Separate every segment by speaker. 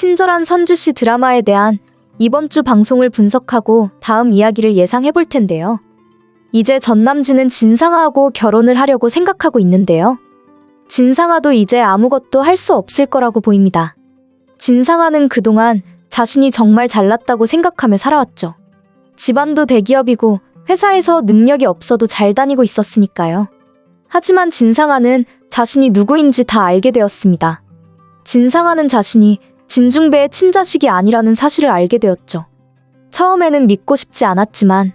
Speaker 1: 친절한 선주 씨 드라마에 대한 이번 주 방송을 분석하고 다음 이야기를 예상해 볼 텐데요. 이제 전남진은 진상아하고 결혼을 하려고 생각하고 있는데요. 진상아도 이제 아무것도 할 수 없을 거라고 보입니다. 진상아는 그동안 자신이 정말 잘났다고 생각하며 살아왔죠. 집안도 대기업이고 회사에서 능력이 없어도 잘 다니고 있었으니까요. 하지만 진상아는 자신이 누구인지 다 알게 되었습니다. 진상아는 자신이 진중배의 친자식이 아니라는 사실을 알게 되었죠. 처음에는 믿고 싶지 않았지만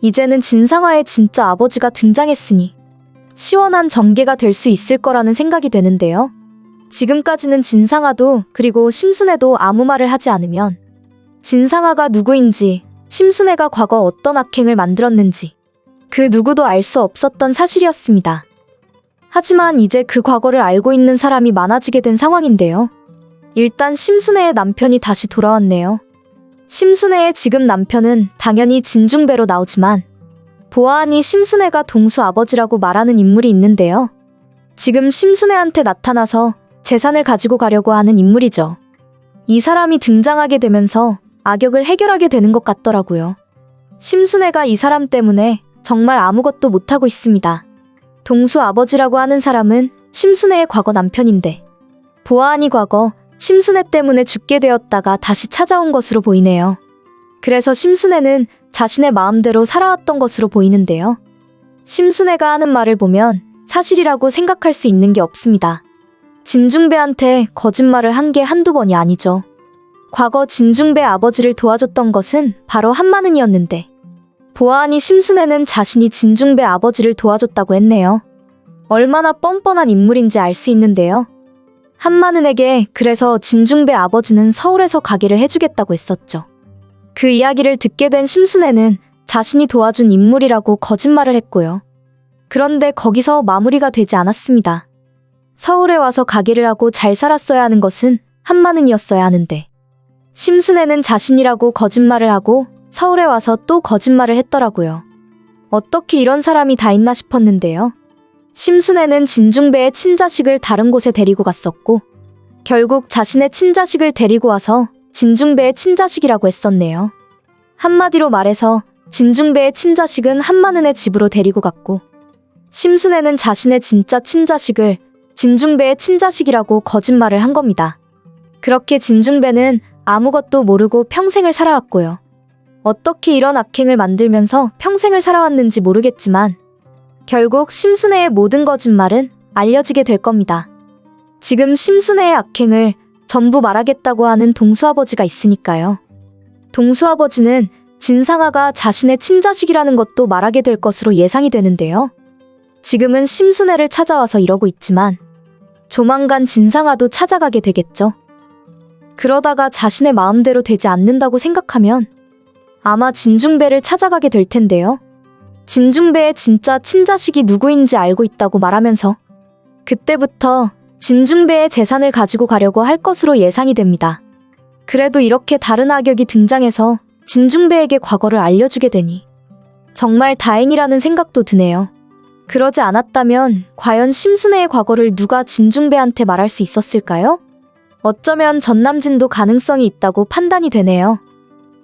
Speaker 1: 이제는 진상아의 진짜 아버지가 등장했으니 시원한 전개가 될 수 있을 거라는 생각이 되는데요. 지금까지는 진상아도 그리고 심순애도 아무 말을 하지 않으면 진상아가 누구인지 심순애가 과거 어떤 악행을 만들었는지 그 누구도 알 수 없었던 사실이었습니다. 하지만 이제 그 과거를 알고 있는 사람이 많아지게 된 상황인데요. 일단 심순애의 남편이 다시 돌아왔네요. 심순애의 지금 남편은 당연히 진중배로 나오지만 보아하니 심순애가 동수 아버지라고 말하는 인물이 있는데요. 지금 심순애한테 나타나서 재산을 가지고 가려고 하는 인물이죠. 이 사람이 등장하게 되면서 악역을 해결하게 되는 것 같더라고요. 심순애가 이 사람 때문에 정말 아무것도 못하고 있습니다. 동수 아버지라고 하는 사람은 심순애의 과거 남편인데 보아하니 과거 심순애 때문에 죽게 되었다가 다시 찾아온 것으로 보이네요. 그래서 심순애는 자신의 마음대로 살아왔던 것으로 보이는데요. 심순애가 하는 말을 보면 사실이라고 생각할 수 있는 게 없습니다. 진중배한테 거짓말을 한 게 한두 번이 아니죠. 과거 진중배 아버지를 도와줬던 것은 바로 한마는이었는데 보아하니 심순애는 자신이 진중배 아버지를 도와줬다고 했네요. 얼마나 뻔뻔한 인물인지 알 수 있는데요. 한마는에게 그래서 진중배 아버지는 서울에서 가게를 해주겠다고 했었죠. 그 이야기를 듣게 된 심순애는 자신이 도와준 인물이라고 거짓말을 했고요. 그런데 거기서 마무리가 되지 않았습니다. 서울에 와서 가게를 하고 잘 살았어야 하는 것은 한마는이었어야 하는데 심순애는 자신이라고 거짓말을 하고 서울에 와서 또 거짓말을 했더라고요. 어떻게 이런 사람이 다 있나 싶었는데요. 심순애는 진중배의 친자식을 다른 곳에 데리고 갔었고 결국 자신의 친자식을 데리고 와서 진중배의 친자식이라고 했었네요. 한마디로 말해서 진중배의 친자식은 한마는의 집으로 데리고 갔고 심순애는 자신의 진짜 친자식을 진중배의 친자식이라고 거짓말을 한 겁니다. 그렇게 진중배는 아무것도 모르고 평생을 살아왔고요. 어떻게 이런 악행을 만들면서 평생을 살아왔는지 모르겠지만 결국 심순애의 모든 거짓말은 알려지게 될 겁니다. 지금 심순애의 악행을 전부 말하겠다고 하는 동수아버지가 있으니까요. 동수아버지는 진상아가 자신의 친자식이라는 것도 말하게 될 것으로 예상이 되는데요. 지금은 심순애를 찾아와서 이러고 있지만 조만간 진상아도 찾아가게 되겠죠. 그러다가 자신의 마음대로 되지 않는다고 생각하면 아마 진중배를 찾아가게 될 텐데요. 진중배의 진짜 친자식이 누구인지 알고 있다고 말하면서 그때부터 진중배의 재산을 가지고 가려고 할 것으로 예상이 됩니다. 그래도 이렇게 다른 악역이 등장해서 진중배에게 과거를 알려주게 되니 정말 다행이라는 생각도 드네요. 그러지 않았다면 과연 심순애의 과거를 누가 진중배한테 말할 수 있었을까요? 어쩌면 전남진도 가능성이 있다고 판단이 되네요.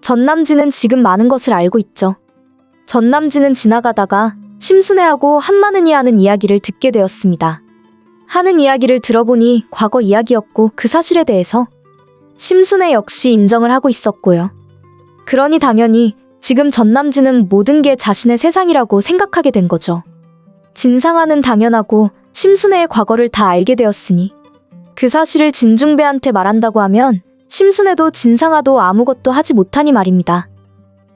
Speaker 1: 전남진은 지금 많은 것을 알고 있죠. 전남진은 지나가다가 심순애하고 한마는이 하는 이야기를 듣게 되었습니다. 하는 이야기를 들어보니 과거 이야기였고 그 사실에 대해서 심순애 역시 인정을 하고 있었고요. 그러니 당연히 지금 전남진은 모든 게 자신의 세상이라고 생각하게 된 거죠. 진상아는 당연하고 심순애의 과거를 다 알게 되었으니 그 사실을 진중배한테 말한다고 하면 심순애도 진상아도 아무것도 하지 못하니 말입니다.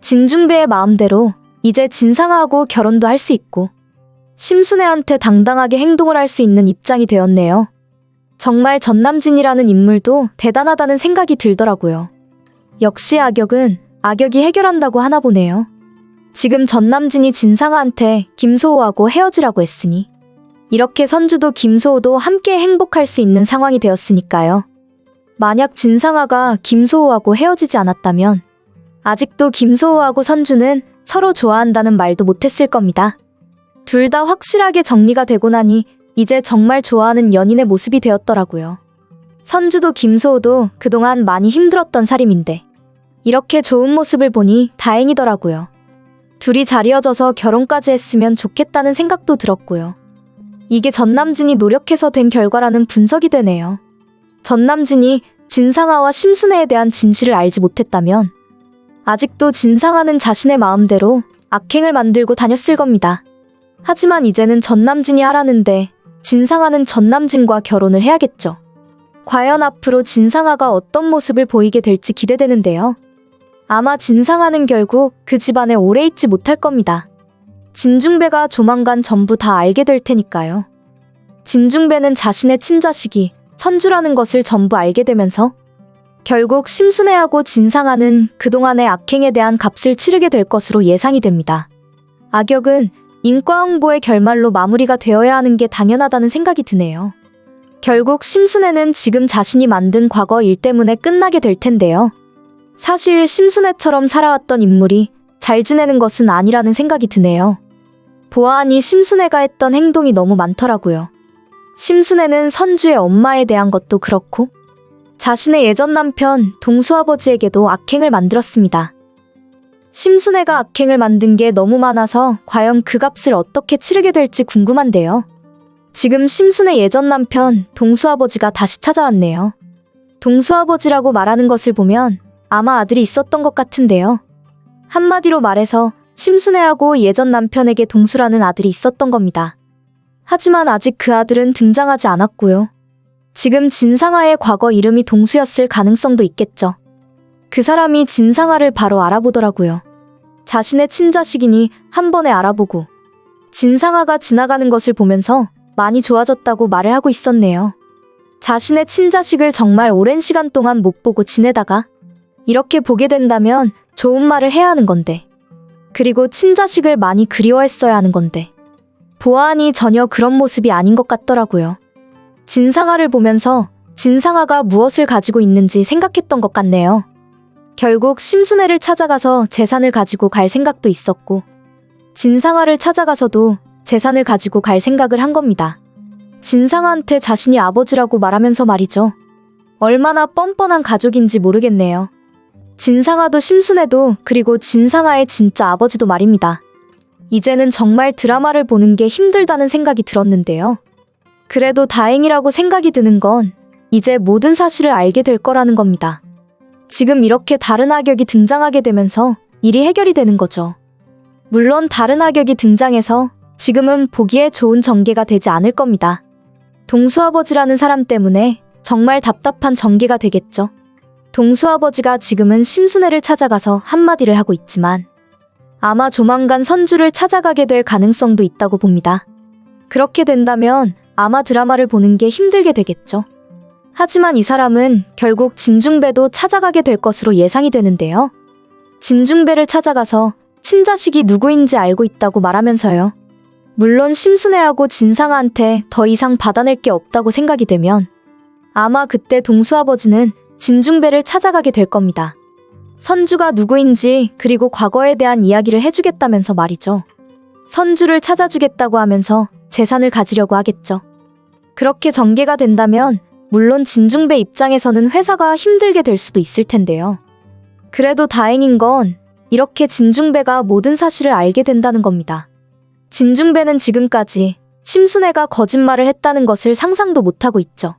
Speaker 1: 진중배의 마음대로 이제 진상아하고 결혼도 할 수 있고 심순애한테 당당하게 행동을 할 수 있는 입장이 되었네요. 정말 전남진이라는 인물도 대단하다는 생각이 들더라고요. 역시 악역은 악역이 해결한다고 하나 보네요. 지금 전남진이 진상아한테 김소호하고 헤어지라고 했으니 이렇게 선주도 김소호도 함께 행복할 수 있는 상황이 되었으니까요. 만약 진상아가 김소호하고 헤어지지 않았다면 아직도 김소호하고 선주는 서로 좋아한다는 말도 못했을 겁니다. 둘 다 확실하게 정리가 되고 나니 이제 정말 좋아하는 연인의 모습이 되었더라고요. 선주도 김소호도 그동안 많이 힘들었던 살림인데 이렇게 좋은 모습을 보니 다행이더라고요. 둘이 잘 이어져서 결혼까지 했으면 좋겠다는 생각도 들었고요. 이게 전남진이 노력해서 된 결과라는 분석이 되네요. 전남진이 진상아와 심순애에 대한 진실을 알지 못했다면 아직도 진상아는 자신의 마음대로 악행을 만들고 다녔을 겁니다. 하지만 이제는 전남진이 하라는데 진상아는 전남진과 결혼을 해야겠죠. 과연 앞으로 진상아가 어떤 모습을 보이게 될지 기대되는데요. 아마 진상아는 결국 그 집안에 오래 있지 못할 겁니다. 진중배가 조만간 전부 다 알게 될 테니까요. 진중배는 자신의 친자식이 선주라는 것을 전부 알게 되면서 결국 심순애하고 진상아는 그동안의 악행에 대한 값을 치르게 될 것으로 예상이 됩니다. 악역은 인과응보의 결말로 마무리가 되어야 하는 게 당연하다는 생각이 드네요. 결국 심순애는 지금 자신이 만든 과거 일 때문에 끝나게 될 텐데요. 사실 심순애처럼 살아왔던 인물이 잘 지내는 것은 아니라는 생각이 드네요. 보아하니 심순애가 했던 행동이 너무 많더라고요. 심순애는 선주의 엄마에 대한 것도 그렇고 자신의 예전 남편 동수아버지에게도 악행을 만들었습니다. 심순애가 악행을 만든 게 너무 많아서 과연 그 값을 어떻게 치르게 될지 궁금한데요. 지금 심순애 예전 남편 동수아버지가 다시 찾아왔네요. 동수아버지라고 말하는 것을 보면 아마 아들이 있었던 것 같은데요. 한마디로 말해서 심순애하고 예전 남편에게 동수라는 아들이 있었던 겁니다. 하지만 아직 그 아들은 등장하지 않았고요. 지금 진상아의 과거 이름이 동수였을 가능성도 있겠죠. 그 사람이 진상아를 바로 알아보더라고요. 자신의 친자식이니 한 번에 알아보고 진상아가 지나가는 것을 보면서 많이 좋아졌다고 말을 하고 있었네요. 자신의 친자식을 정말 오랜 시간 동안 못 보고 지내다가 이렇게 보게 된다면 좋은 말을 해야 하는 건데. 그리고 친자식을 많이 그리워했어야 하는 건데. 보아하니 전혀 그런 모습이 아닌 것 같더라고요. 진상아를 보면서 진상아가 무엇을 가지고 있는지 생각했던 것 같네요. 결국 심순애를 찾아가서 재산을 가지고 갈 생각도 있었고, 진상아를 찾아가서도 재산을 가지고 갈 생각을 한 겁니다. 진상아한테 자신이 아버지라고 말하면서 말이죠. 얼마나 뻔뻔한 가족인지 모르겠네요. 진상아도 심순애도 그리고 진상아의 진짜 아버지도 말입니다. 이제는 정말 드라마를 보는 게 힘들다는 생각이 들었는데요. 그래도 다행이라고 생각이 드는 건 이제 모든 사실을 알게 될 거라는 겁니다. 지금 이렇게 다른 악역이 등장하게 되면서 일이 해결이 되는 거죠. 물론 다른 악역이 등장해서 지금은 보기에 좋은 전개가 되지 않을 겁니다. 동수아버지라는 사람 때문에 정말 답답한 전개가 되겠죠. 동수아버지가 지금은 심순애를 찾아가서 한마디를 하고 있지만 아마 조만간 선주를 찾아가게 될 가능성도 있다고 봅니다. 그렇게 된다면 아마 드라마를 보는 게 힘들게 되겠죠. 하지만 이 사람은 결국 진중배도 찾아가게 될 것으로 예상이 되는데요. 진중배를 찾아가서 친자식이 누구인지 알고 있다고 말하면서요. 물론 심순애하고 진상아한테 더 이상 받아낼 게 없다고 생각이 되면 아마 그때 동수아버지는 진중배를 찾아가게 될 겁니다. 선주가 누구인지 그리고 과거에 대한 이야기를 해주겠다면서 말이죠. 선주를 찾아주겠다고 하면서 재산을 가지려고 하겠죠. 그렇게 전개가 된다면 물론 진중배 입장에서는 회사가 힘들게 될 수도 있을 텐데요. 그래도 다행인 건 이렇게 진중배가 모든 사실을 알게 된다는 겁니다. 진중배는 지금까지 심순애가 거짓말을 했다는 것을 상상도 못하고 있죠.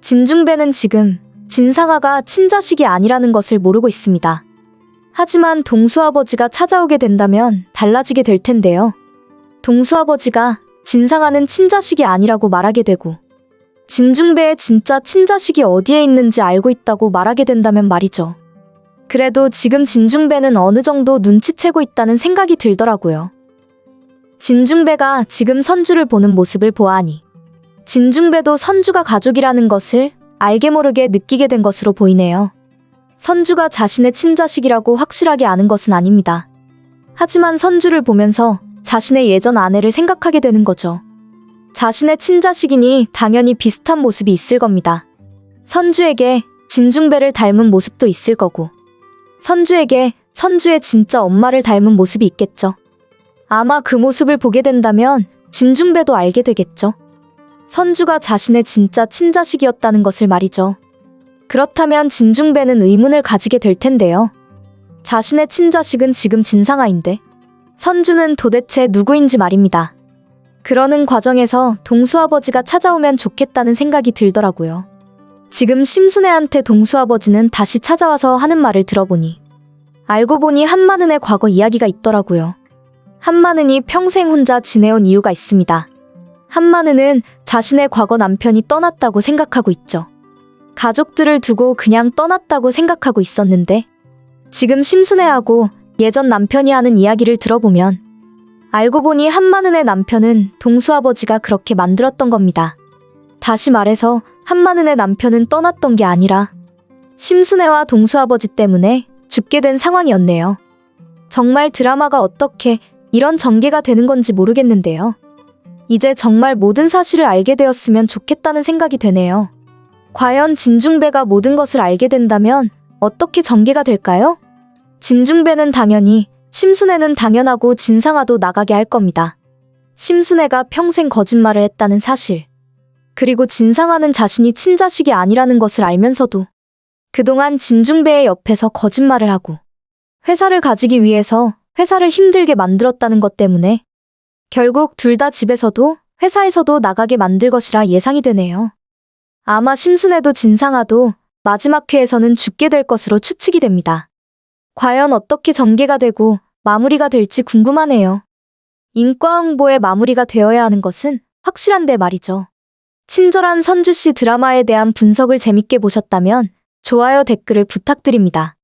Speaker 1: 진중배는 지금 진상아가 친자식이 아니라는 것을 모르고 있습니다. 하지만 동수아버지가 찾아오게 된다면 달라지게 될 텐데요. 동수아버지가 진상아는 친자식이 아니라고 말하게 되고 진중배의 진짜 친자식이 어디에 있는지 알고 있다고 말하게 된다면 말이죠. 그래도 지금 진중배는 어느 정도 눈치채고 있다는 생각이 들더라고요. 진중배가 지금 선주를 보는 모습을 보아하니 진중배도 선주가 가족이라는 것을 알게 모르게 느끼게 된 것으로 보이네요. 선주가 자신의 친자식이라고 확실하게 아는 것은 아닙니다. 하지만 선주를 보면서 자신의 예전 아내를 생각하게 되는 거죠. 자신의 친자식이니 당연히 비슷한 모습이 있을 겁니다. 선주에게 진중배를 닮은 모습도 있을 거고, 선주에게 선주의 진짜 엄마를 닮은 모습이 있겠죠. 아마 그 모습을 보게 된다면 진중배도 알게 되겠죠. 선주가 자신의 진짜 친자식이었다는 것을 말이죠. 그렇다면 진중배는 의문을 가지게 될 텐데요. 자신의 친자식은 지금 진상아인데 선주는 도대체 누구인지 말입니다. 그러는 과정에서 동수아버지가 찾아오면 좋겠다는 생각이 들더라고요. 지금 심순애한테 동수아버지는 다시 찾아와서 하는 말을 들어보니 알고 보니 한마는의 과거 이야기가 있더라고요. 한마는이 평생 혼자 지내온 이유가 있습니다. 한마는은 자신의 과거 남편이 떠났다고 생각하고 있죠. 가족들을 두고 그냥 떠났다고 생각하고 있었는데 지금 심순애하고 예전 남편이 하는 이야기를 들어보면 알고 보니 한마는의 남편은 동수아버지가 그렇게 만들었던 겁니다. 다시 말해서 한마는의 남편은 떠났던 게 아니라 심순애와 동수아버지 때문에 죽게 된 상황이었네요. 정말 드라마가 어떻게 이런 전개가 되는 건지 모르겠는데요. 이제 정말 모든 사실을 알게 되었으면 좋겠다는 생각이 되네요. 과연 진중배가 모든 것을 알게 된다면 어떻게 전개가 될까요? 진중배는 당연히, 심순애는 당연하고 진상아도 나가게 할 겁니다. 심순애가 평생 거짓말을 했다는 사실. 그리고 진상아는 자신이 친자식이 아니라는 것을 알면서도 그동안 진중배의 옆에서 거짓말을 하고 회사를 가지기 위해서 회사를 힘들게 만들었다는 것 때문에 결국 둘 다 집에서도 회사에서도 나가게 만들 것이라 예상이 되네요. 아마 심순애도 진상아도 마지막 회에서는 죽게 될 것으로 추측이 됩니다. 과연 어떻게 전개가 되고 마무리가 될지 궁금하네요. 인과 응보의 마무리가 되어야 하는 것은 확실한데 말이죠. 친절한 선주 씨 드라마에 대한 분석을 재밌게 보셨다면 좋아요 댓글을 부탁드립니다.